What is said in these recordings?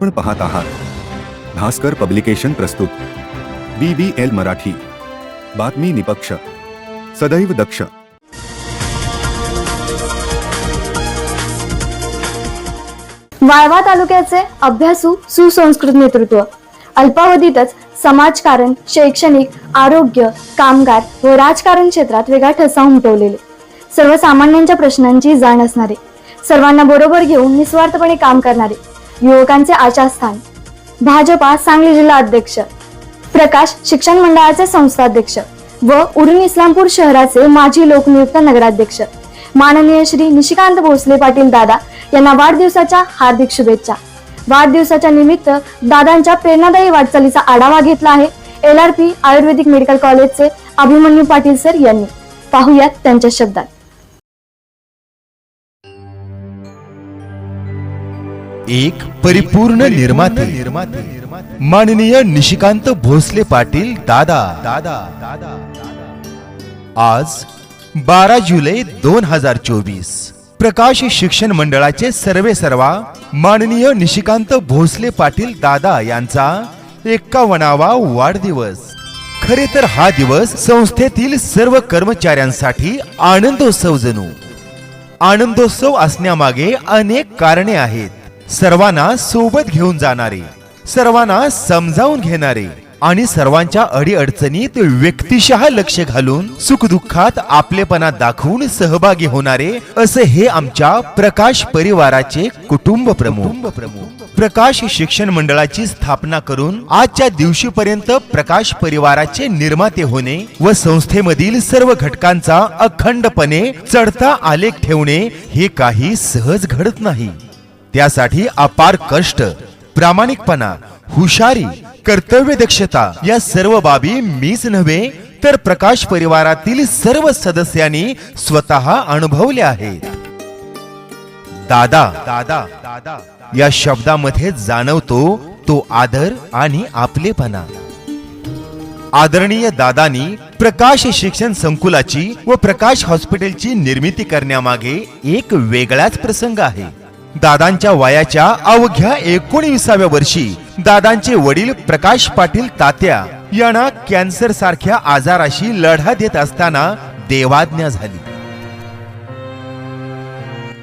आपण पाहत आहात. भास्कर पब्लिकेशन प्रस्तुत. B B L Marathi. बातमी निपक्ष. सदैव दक्ष. वाळवा तालुक्याचे अभ्यासू सुसंस्कृत नेतृत्व. अल्पावधीतच समाजकारण शैक्षणिक आरोग्य कामगार व राजकारण क्षेत्रात वेगळा ठसा उमटवलेले. सर्वसामान्यांच्या प्रश्नांची जाण असणारे. सर्वांना बरोबर घेऊन निस्वार्थपणे काम करणारे. युवकांचे आशास्थान भाजपा सांगली जिल्हा अध्यक्ष. प्रकाश शिक्षण मंडळाचे संस्थाध्यक्ष व उरण इस्लामपूर शहराचे माजी लोकनियुक्त नगराध्यक्ष. माननीय श्री निशिकांत भोसले पाटील दादा यांना वाढदिवसाच्या हार्दिक शुभेच्छा. वाढदिवसाच्या निमित्त दादांच्या प्रेरणादायी वाटचालीचा आढावा घेतला आहे L R P Ayurvedic medical कॉलेजचे अभिमन्यू पाटील सर यांनी. पाहुयात त्यांच्या शब्दात. एक परिपूर्ण निर्माते. माननीय निशिकांत भोसले पाटील दादा. दादा दादा आज बारा जुलै दोन हजार चोवीस. प्रकाश शिक्षण मंडळाचे सर्वे सर्वा माननीय निशिकांत भोसले पाटील दादा यांचा एक्कावणावा वाढदिवस. खरे तर हा दिवस संस्थेतील सर्व कर्मचाऱ्यांसाठी आनंदोत्सव जणू. आनंदोत्सव असण्यामागे अनेक कारणे आहेत. सर्वांना सोबत घेऊन जाणारे सर्वांना समजावून घेणारे आणि सर्वांच्या अडीअडचणीत व्यक्तिशः लक्ष घालून सुखदुःखात आपलेपणा दाखवून सहभागी होणारे असे हे आमच्या प्रकाश परिवाराचे कुटुंब प्रमुख प्रमुख. प्रकाश शिक्षण मंडळाची स्थापना करून आजच्या दिवशीपर्यंत प्रकाश परिवाराचे निर्माते होणे व संस्थेमधील सर्व घटकांचा अखंडपणे चढता आलेख ठेवणे हे काही सहज घडत नाही. त्यासाठी अपार कष्ट प्रामाणिकपणा हुशारी कर्तव्य दक्षता या सर्व बाबी मीच नव्हे तर प्रकाश परिवारातील सर्व सदस्यांनी स्वतः अनुभवल्या आहेत. दादा दादा दादा या शब्दामध्ये जाणवतो तो आदर आणि आपलेपणा. आदरणीय दादानी प्रकाश शिक्षण संकुलाची व प्रकाश हॉस्पिटलची निर्मिती करण्यामागे एक वेगळाच प्रसंग आहे. दादांच्या वयाच्या अवघ्या एकोणविसाव्या वर्षी दादांचे वडील प्रकाश पाटील तात्या यांना कॅन्सर सारख्या आजाराशी लढा देत असताना देवाज्ञा झाली.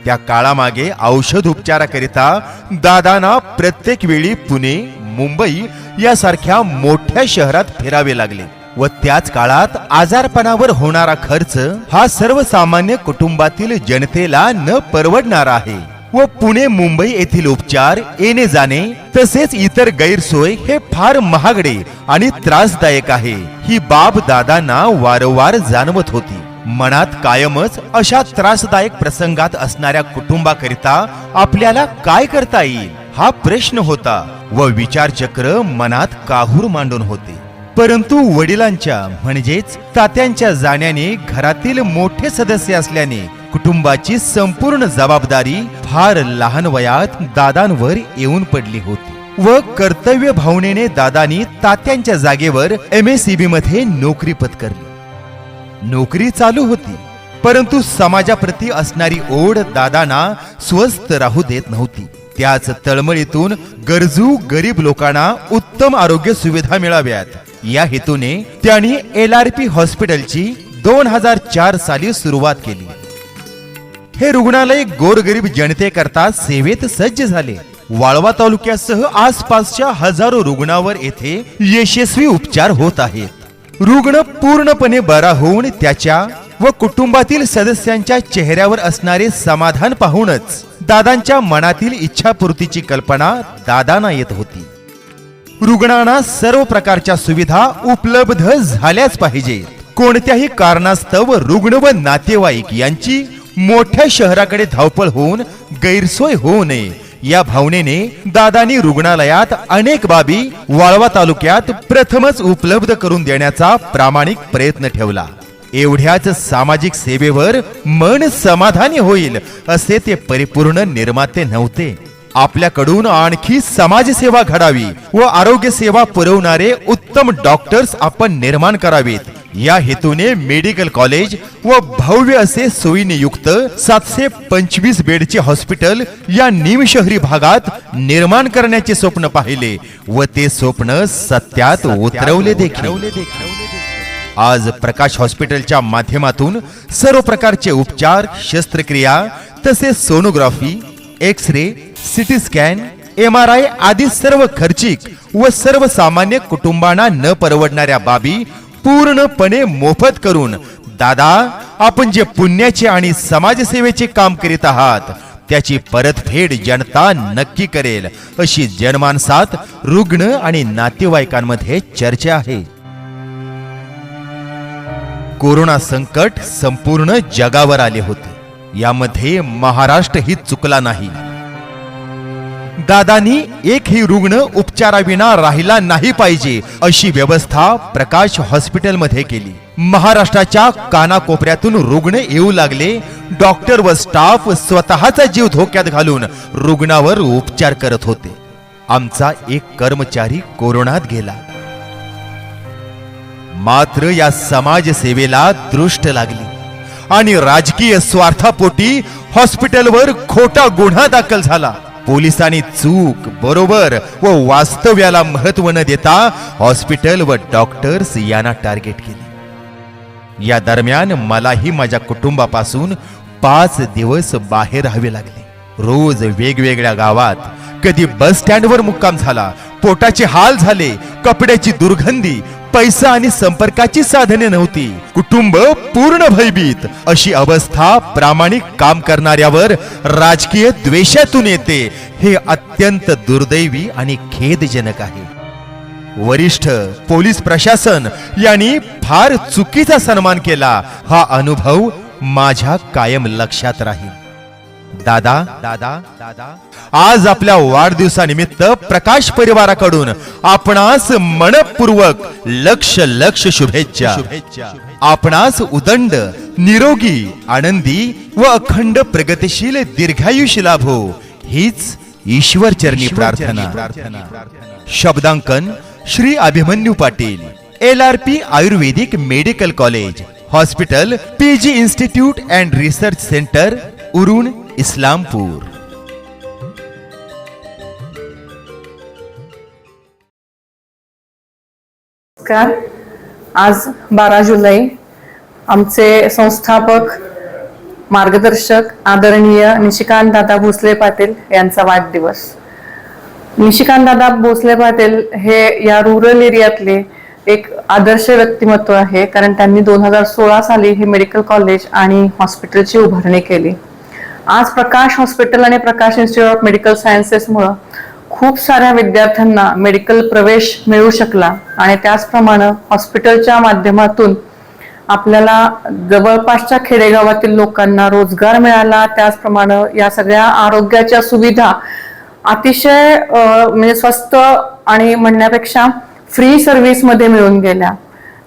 त्या काळामागे औषध उपचाराकरिता दादांना प्रत्येक वेळी पुणे मुंबई यासारख्या मोठ्या शहरात फिरावे लागले व त्याच काळात आजारपणावर होणारा खर्च हा सर्वसामान्य कुटुंबातील जनतेला न परवडणारा आहे. व पुणे मुंबई येथील उपचार येणे जाणे तसेच इतर गैरसोय हे फार महागडे आणि त्रासदायक आहे. ही बाब दादांना वारंवार जाणवत होती. मनात कायमच अशा त्रासदायक प्रसंगात असणाऱ्या कुटुंबाकरिता आपल्याला काय करता येईल हा प्रश्न होता व विचारचक्र मनात काहूर मांडून होते. परंतु वडिलांच्या म्हणजेच तात्यांच्या जाण्याने घरातील मोठे सदस्य असल्याने कुटुंबाची संपूर्ण जबाबदारी फार लहान वयात दादांवर येऊन पडली होती. व कर्तव्य भावनेने दादानी तात्यांच्या जागेवर एम एसमध्ये नोकरी पत्करली. नोकरी चालू होती परंतु समाजाप्रती असणारी ओढ दादांना स्वस्थ राहू देत नव्हती. त्याच तळमळीतून गरजू गरीब लोकांना उत्तम आरोग्य सुविधा मिळाव्यात. या हेतूने त्यांनी एल आर पी हॉस्पिटलची दोन हजार चार साली सुरुवात केली. हे रुग्णालय गोरगरीब जनतेकरता सेवेत सज्ज झाले. वाळवा तालुक्यासह आसपासच्या हजारो रुग्णावर येथे यशस्वी उपचार होत आहेत. रुग्ण पूर्णपणे बरा होऊन त्याच्या व कुटुंबातील सदस्यांच्या चेहऱ्यावर असणारे समाधान पाहूनच दादांच्या मनातील इच्छापूर्तीची कल्पना दादांना येत होती. रुग्णांना सर्व प्रकारच्या सुविधा उपलब्ध झाल्याच पाहिजे कोणत्याही कारणास्तव रुग्ण व नातेवाईक यांची मोठ्या शहराकडे धावपळ होऊन गैरसोय होऊ नये. या भावनेने दादानी रुग्णालयात अनेक बाबी वाळवा तालुक्यात प्रथमच उपलब्ध करून देण्याचा प्रामाणिक प्रयत्न ठेवला. एवढ्याच सामाजिक सेवेवर मन समाधानी होईल असे ते परिपूर्ण निर्माते नव्हते. आपल्याकडून आणखी समाजसेवा घडावी व आरोग्य सेवा पुरवणारे उत्तम डॉक्टर्स आपण निर्माण करावेत. या हेतूने मेडिकल कॉलेज व भव्य असे सोयीने युक्त सातशे पंचवीस बेडचे हॉस्पिटल या निमशहरी भागात निर्माण करण्याचे स्वप्न पाहिले व ते स्वप्न सत्यात उतरवले देखील. आज प्रकाश हॉस्पिटलच्या माध्यमातून सर्व प्रकारचे उपचार शस्त्रक्रिया तसेच sonography X ray CT scan M R I आदी सर्व खर्चिक व सर्वसामान्य कुटुंबांना न परवडणाऱ्या बाबी पूर्णपणे मोफत करून. दादा आपण जे पुण्याचे आणि समाजसेवेचे काम करीत आहात त्याची परतफेड जनता नक्की करेल. अशी जनमानसात रुग्ण आणि नातेवाईकांमध्ये चर्चा आहे. कोरोना संकट संपूर्ण जगावर आले होते. यामध्ये महाराष्ट्रही चुकला नाही. दादानी एकही रुग्ण उपचाराविना राहिला नाही पाहिजे अशी व्यवस्था प्रकाश हॉस्पिटलमध्ये केली. महाराष्ट्राच्या कानाकोपऱ्यातून रुग्ण येऊ लागले. डॉक्टर व स्टाफ स्वतःचा जीव धोक्यात घालून रुग्णावर उपचार करत होते. आमचा एक कर्मचारी कोरोनात गेला. मात्र या समाजसेवेला दृष्ट लागली आणि राजकीय स्वार्थापोटी हॉस्पिटलवर खोटा गुन्हा दाखल झाला. पोलिसांनी चूक बरोबर व वास्तव्याला महत्त्व न देता हॉस्पिटल व डॉक्टर्स यांना टार्गेट केले. या दरम्यान मलाही माझ्या कुटुंबापासून पाच दिवस बाहेर राहावे लागले. रोज वेगवेगळ्या गावात कधी बस स्टँडवर मुक्काम झाला पोटाचे हाल झाले कपड्याची दुर्गंधी पैसा आणि संपर्काची साधने नव्हती. कुटुंब पूर्ण भयभीत. अशी अवस्था प्रामाणिक काम करणाऱ्यावर राजकीय द्वेषातून येते. हे अत्यंत दुर्दैवी आणि खेदजनक आहे. वरिष्ठ पोलीस प्रशासन यांनी फार चुकीचा सन्मान केला. हा अनुभव माझ्या कायम लक्षात राहील. दादा दादा दादा. आज आपल्या वाढदिवसानिमित्त प्रकाश परिवाराकडून आपणास मनपूर्वक लक्ष लक्ष शुभेच्छा. आपणास उदंड निरोगी आनंदी व अखंड प्रगतिशील दीर्घायुष्य लाभो हीच ईश्वर चरणी प्रार्थना. शब्दांकन Shri Abhimanyu Patil L R P Ayurvedic medical college hospital P G institute and research centre Urun Islampur. नमस्कार. आज बारा जुलै आमचे संस्थापक मार्गदर्शक आदरणीय निशिकांत दादा भोसले पाटील यांचा वाढदिवस. निशिकांत दादा भोसले पाटील हे या रुरल एरियातले एक आदर्श व्यक्तिमत्व आहे कारण त्यांनी दोन हजार सोळा साली हे मेडिकल कॉलेज आणि हॉस्पिटलची उभारणी केली. आज प्रकाश हॉस्पिटल आणि प्रकाश इन्स्टिट्यूट ऑफ मेडिकल सायन्सेसमुळं खूप साऱ्या विद्यार्थ्यांना मेडिकल प्रवेश मिळू शकला. आणि त्याचप्रमाणे हॉस्पिटलच्या माध्यमातून आपल्याला जवळपासच्या खेडेगावातील लोकांना रोजगार मिळाला. त्याचप्रमाणे या सगळ्या आरोग्याच्या सुविधा अतिशय म्हणजे स्वस्त आणि म्हणण्यापेक्षा फ्री सर्व्हिसमध्ये मिळून गेल्या.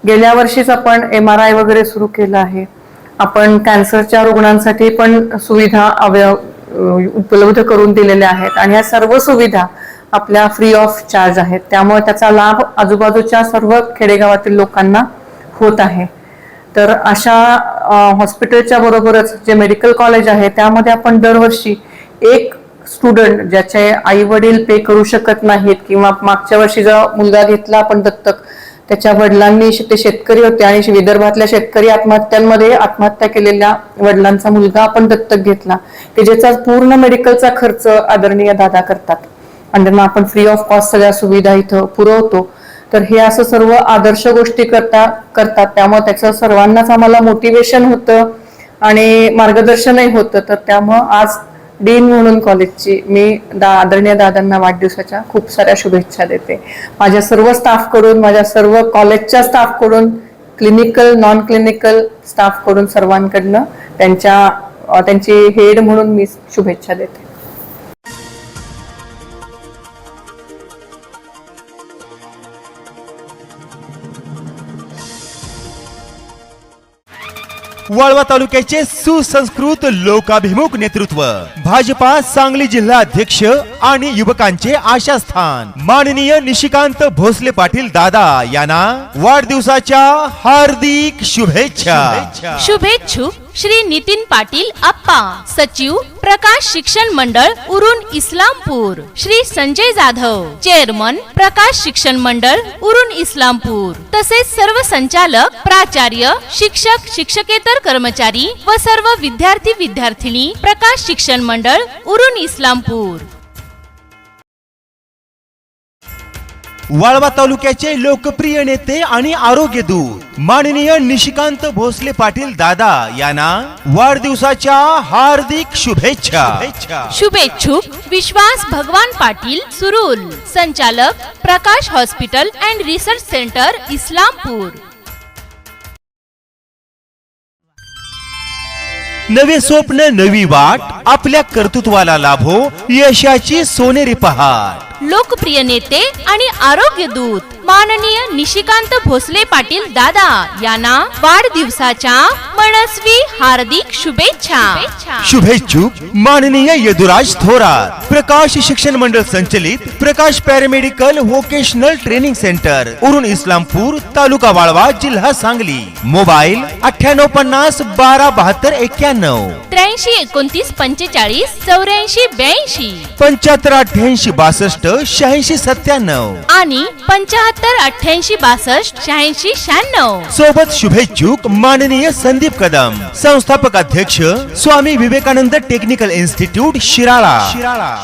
गेल्या वर्षीच आपण एम आर आय वगैरे सुरू केलं आहे. आपण कॅन्सरच्या रुग्णांसाठी पण सुविधा अवयव उपलब्ध करून दिलेल्या आहेत आणि या सर्व सुविधा आपल्या फ्री ऑफ चार्ज आहेत. त्यामुळे त्याचा लाभ आजूबाजूच्या सर्व खेडेगावातील लोकांना होत आहे. तर अशा हॉस्पिटलच्या बरोबरच जे मेडिकल कॉलेज आहे त्यामध्ये आपण दरवर्षी एक स्टुडंट ज्याचे आई वडील पे करू शकत नाहीत किंवा मागच्या वर्षी जो मुलगा घेतला आपण दत्तक त्याच्या वडिलांनी ते शेतकरी होते आणि विदर्भातल्या शेतकरी आत्महत्यांमध्ये आत्महत्या केलेल्या वडिलांचा मुलगा आपण दत्तक घेतला. की ज्याचा पूर्ण मेडिकलचा खर्च आदरणीय दादा करतात. आणि त्यांना आपण फ्री ऑफ कॉस्ट सगळ्या सुविधा इथं पुरवतो. तर हे असं सर्व आदर्श गोष्टी करता करतात. त्यामुळे त्याचं सर्वांनाच आम्हाला मोटिवेशन होतं आणि मार्गदर्शनही होतं. तर त्यामुळं आज डीन म्हणून कॉलेजची मी दा आदरणीय दादांना वाढदिवसाच्या खूप साऱ्या शुभेच्छा देते. माझ्या सर्व स्टाफकडून माझ्या सर्व कॉलेजच्या स्टाफकडून क्लिनिकल नॉन क्लिनिकल स्टाफकडून सर्वांकडनं त्यांच्या त्यांची हेड म्हणून मी शुभेच्छा देते. वाळवा तालुक्याचे सुसंस्कृत लोकाभिमुख नेतृत्व. भाजपा सांगली जिल्हा अध्यक्ष आणि युवकांचे आशास्थान. माननीय निशिकांत भोसले पाटील दादा यांना वाढदिवसाच्या हार्दिक शुभेच्छा. शुभेच्छुक श्री नितीन पाटील आप्पा सचिव प्रकाश शिक्षण मंडळ उरुन इस्लामपूर. श्री संजय जाधव चेअरमन प्रकाश शिक्षण मंडळ उरुन इस्लामपूर. तसेच सर्व संचालक प्राचार्य शिक्षक शिक्षकेतर कर्मचारी व सर्व विद्यार्थी विद्यार्थिनी प्रकाश शिक्षण मंडळ उरुन इस्लामपूर. वाळवा तालुक्याचे लोकप्रिय नेते आणि आरोग्य दूत माननीय निशिकांत भोसले पाटील दादा यांना वाढदिवसाच्या हार्दिक शुभेच्छा. शुभेच्छुक विश्वास भगवान पाटील सुरुल संचालक Prakash hospital and research centre Islampur. नवे स्वप्न नवी वाट आपल्या कर्तृत्वाला लाभो यशाची सोनेरी पहाट लोकप्रिय नेते आणि आरोग्य दूत माननीय निशिकांत भोसले पाटील दादा यांना वाढदिवसाच्या मनस्वी हार्दिक शुभेच्छा. शुभेच्छुक माननीय यदुराज थोरात प्रकाश शिक्षण मंडळ संचलित Prakash paramedical vocational training centre Urun Islampur taluka Walwa जिल्हा सांगली. मोबाईल अठ्ठ्याण्णव पन्नास बारा बहात्तर एक्क्याण्णव. त्र्याऐंशी एकोणतीस पंचेचाळीस चौऱ्याऐंशी ब्याऐंशी. पंच्याहत्तर अठ्ठ्याऐंशी बासष्ट शहाऐंशी सत्त्याण्णव. आणि पंच्याहत्तर अठ्ठ्याऐंशी बासष्ट शहाऐंशी शहाण्णव. सोबत शुभेच्छुक माननीय संदीप कदम संस्थापक अध्यक्ष स्वामी विवेकानंद टेक्निकल इन्स्टिट्यूट शिराळा. शिराळा.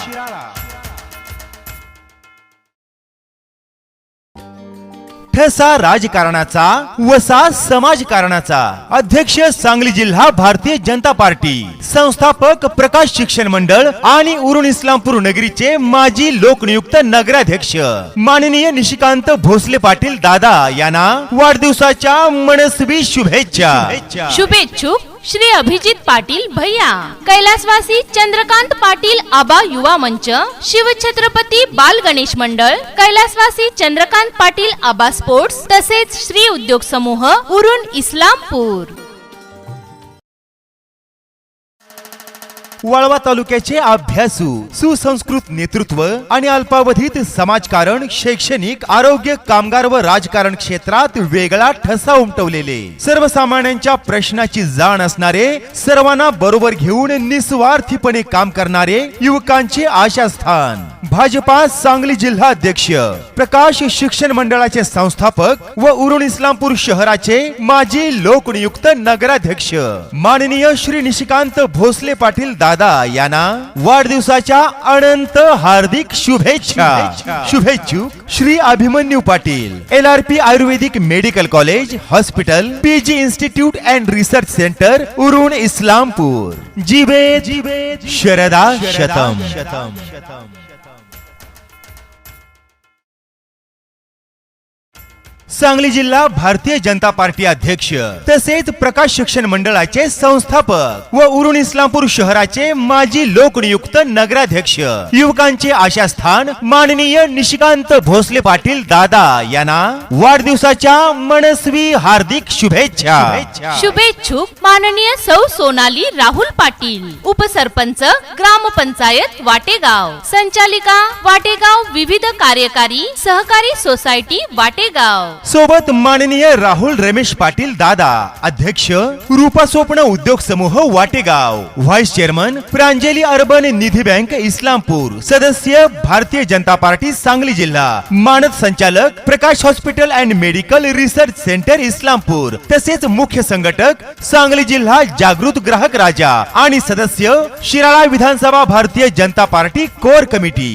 ठसा राजकारणाचा वसा समाजकारणाचा? अध्यक्ष सांगली जिल्हा भारतीय जनता पार्टी. संस्थापक प्रकाश शिक्षण मंडळ आणि उरुण इस्लामपूर नगरीचे माजी लोकनियुक्त नगराध्यक्ष. माननीय निशिकांत भोसले पाटील दादा यांना वाढदिवसाच्या मनस्वी शुभेच्छा. शुभेच्छुक. श्री अभिजित पाटील भैया कैलासवासी चंद्रकांत पाटील आबा युवा मंच शिवछत्रपती बाल गणेश मंडळ कैलासवासी चंद्रकांत पाटील आबा स्पोर्ट्स तसेच श्री उद्योग समूह उरुण इस्लामपूर. वाळवा तालुक्याचे अभ्यासू सुसंस्कृत नेतृत्व आणि अल्पावधीत समाजकारण शैक्षणिक आरोग्य कामगार व राजकारण क्षेत्रात वेगळा ठसा उमटवलेले. सर्वसामान्यांच्या प्रश्नाची जाण असणारे सर्वांना बरोबर घेऊन निस्वार्थीपणे काम करणारे युवकांचे आशास्थान. भाजपा सांगली जिल्हा अध्यक्ष प्रकाश शिक्षण मंडळाचे संस्थापक व उरुण इस्लामपूर शहराचे माजी लोकनियुक्त नगराध्यक्ष. माननीय श्री निशिकांत भोसले पाटील दादा यांना वाढदिवसाच्या अनंत हार्दिक शुभेच्छा. शुभेच्छुक Shri Abhimanyu Patil L R P Ayurvedic medical college hospital PG institute and research centre Urun Islampur. जिबे जिबे शरदा शतम. शतम. सांगली जिल्हा भारतीय जनता पार्टी अध्यक्ष तसेच प्रकाश शिक्षण मंडळाचे संस्थापक व उरुण इस्लामपूर शहराचे माजी लोकनियुक्त नगराध्यक्ष युवकांचे आशास्थान माननीय निशिकांत भोसले पाटील दादा यांना वाढदिवसाच्या मनस्वी हार्दिक शुभेच्छा. शुभेच्छुक माननीय सौ सोनाली राहुल पाटील उपसरपंच ग्रामपंचायत वाटेगाव संचालिका वाटेगाव विविध कार्यकारी सहकारी सोसायटी वाटेगाव. सोबत माननीय राहुल रमेश पाटील दादा अध्यक्ष रूपा स्वप्न उद्योग समूह Wategaon. Vice chairman Pranjali urban Nidhi bank Islampur. सदस्य भारतीय जनता पार्टी सांगली जिल्हा. मानद संचालक Prakash hospital and medical research centre Islampur. तसेच मुख्य संघटक सांगली जिल्हा जागृत ग्राहक राजा. आणि सदस्य शिराळा विधानसभा भारतीय जनता पार्टी कोर कमिटी.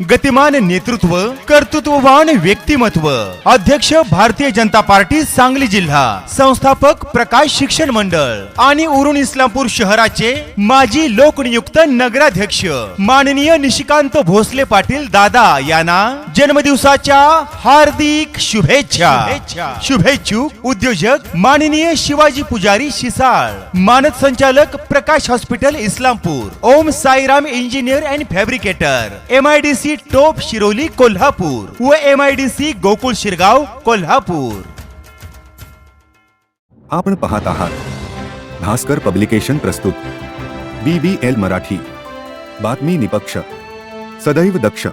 गतिमान नेतृत्व कर्तृत्ववान व्यक्तिमत्व. अध्यक्ष भारतीय जनता पार्टी सांगली जिल्हा. संस्थापक प्रकाश शिक्षण मंडळ. आणि उरून इस्लामपूर शहराचे माजी लोकनियुक्त नगराध्यक्ष. माननीय निशिकांत भोसले पाटील दादा यांना जन्मदिवसाच्या हार्दिक शुभेच्छा. शुभेच्छुक उद्योजक माननीय शिवाजी पुजारी शिसाळ. मानद संचालक Prakash hospital Islampur. Om Sairam engineer and fabricator. M I D C Tope Shiroli Kolhapur. व M I D C Gokul Shirgaon, Kolhapur. आपण पाहत आहात भास्कर पब्लिकेशन प्रस्तुत. B B L Marathi. बातमी निपक्ष. सदैव दक्ष.